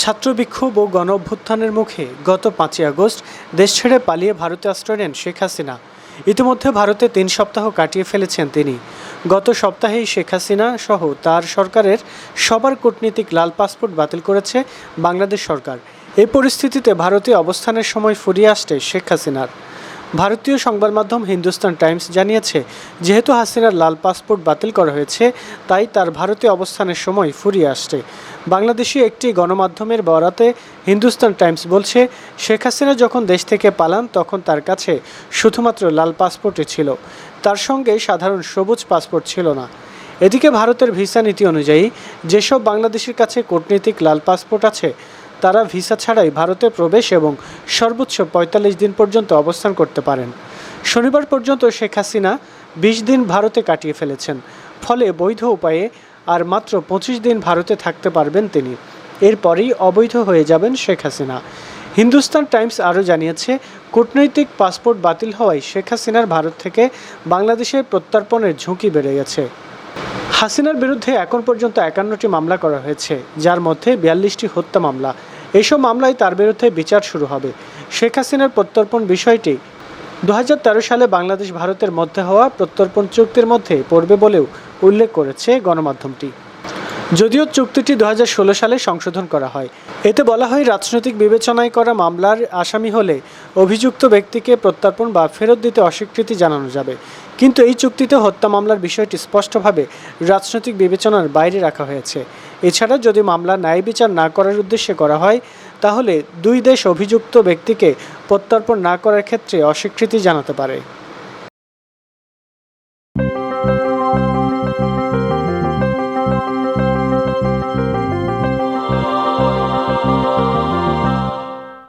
ছাত্র বিক্ষোভ ও গণ অভ্যুত্থানের মুখে গত পাঁচই আগস্ট দেশ ছেড়ে পালিয়ে ভারতে আশ্রয় নেন শেখ হাসিনা। ইতিমধ্যে ভারতে তিন সপ্তাহ কাটিয়ে ফেলেছেন তিনি। গত সপ্তাহেই শেখ হাসিনা সহ তার সরকারের সবার কূটনীতিক লাল পাসপোর্ট বাতিল করেছে বাংলাদেশ সরকার। এই পরিস্থিতিতে ভারতে অবস্থানের সময় ফুরিয়ে আসছে শেখ হাসিনার। ভারতীয় সংবাদ মাধ্যম হিন্দুস্তান টাইমস জানিয়েছে, যেহেতু হাসিনার লাল পাসপোর্ট বাতিল করা হয়েছে, তাই তার ভারতে অবস্থানের সময় ফুরিয়ে আসছে। বাংলাদেশি একটি গণমাধ্যমের বরাতে হিন্দুস্তান টাইমস বলছে, শেখ হাসিনা যখন দেশ থেকে পালান, তখন তার কাছে শুধুমাত্র লাল পাসপোর্টই ছিল। তার সঙ্গে সাধারণ সবুজ পাসপোর্ট ছিল না। এদিকে ভারতের ভিসা নীতি অনুযায়ী, যেসব বাংলাদেশের কাছে কূটনীতিক লাল পাসপোর্ট আছে তারা ভিসা ছাড়াই ভারতে প্রবেশ এবং সর্বোচ্চ পঁয়তাল্লিশ দিন পর্যন্ত অবস্থান করতে পারেন। শনিবার পর্যন্ত শেখ হাসিনা বিশ দিন ভারতে কাটিয়ে ফেলেছেন। ফলে বৈধ উপায়ে আর মাত্র পঁচিশ দিন ভারতে থাকতে পারবেন তিনি। এরপরেই অবৈধ হয়ে যাবেন শেখ হাসিনা। হিন্দুস্তান টাইমস আরও জানিয়েছে, কূটনৈতিক পাসপোর্ট বাতিল হওয়ায় শেখ হাসিনার ভারত থেকে বাংলাদেশের প্রত্যর্পণের ঝুঁকি বেড়ে গেছে। হাসিনার বিরুদ্ধে এখন পর্যন্ত একান্নটি মামলা করা হয়েছে, যার মধ্যে বিয়াল্লিশটি হত্যা মামলা। এসব মামলায় তার বিরুদ্ধে বিচার শুরু হবে। শেখ হাসিনার প্রত্যর্পণ বিষয়টি দু হাজার তেরো সালে বাংলাদেশ ভারতের মধ্যে হওয়া প্রত্যর্পণ চুক্তির মধ্যে পড়বে বলেও উল্লেখ করেছে গণমাধ্যমটি। যদিও চুক্তিটি দু হাজার ষোলো সালে সংশোধন করা হয়। এতে বলা হয়, রাজনৈতিক বিবেচনায় করা মামলার আসামি হলে অভিযুক্ত ব্যক্তিকে প্রত্যর্পণ বা ফেরত দিতে অস্বীকৃতি জানানো যাবে। কিন্তু এই চুক্তিতে হত্যা মামলার বিষয়টি স্পষ্টভাবে রাজনৈতিক বিবেচনার বাইরে রাখা হয়েছে। এছাড়া যদি মামলা ন্যায় বিচার না করার উদ্দেশ্যে করা হয়, তাহলে দুই দেশ অভিযুক্ত ব্যক্তিকে প্রত্যর্পণ না করার ক্ষেত্রে অস্বীকৃতি জানাতে পারে।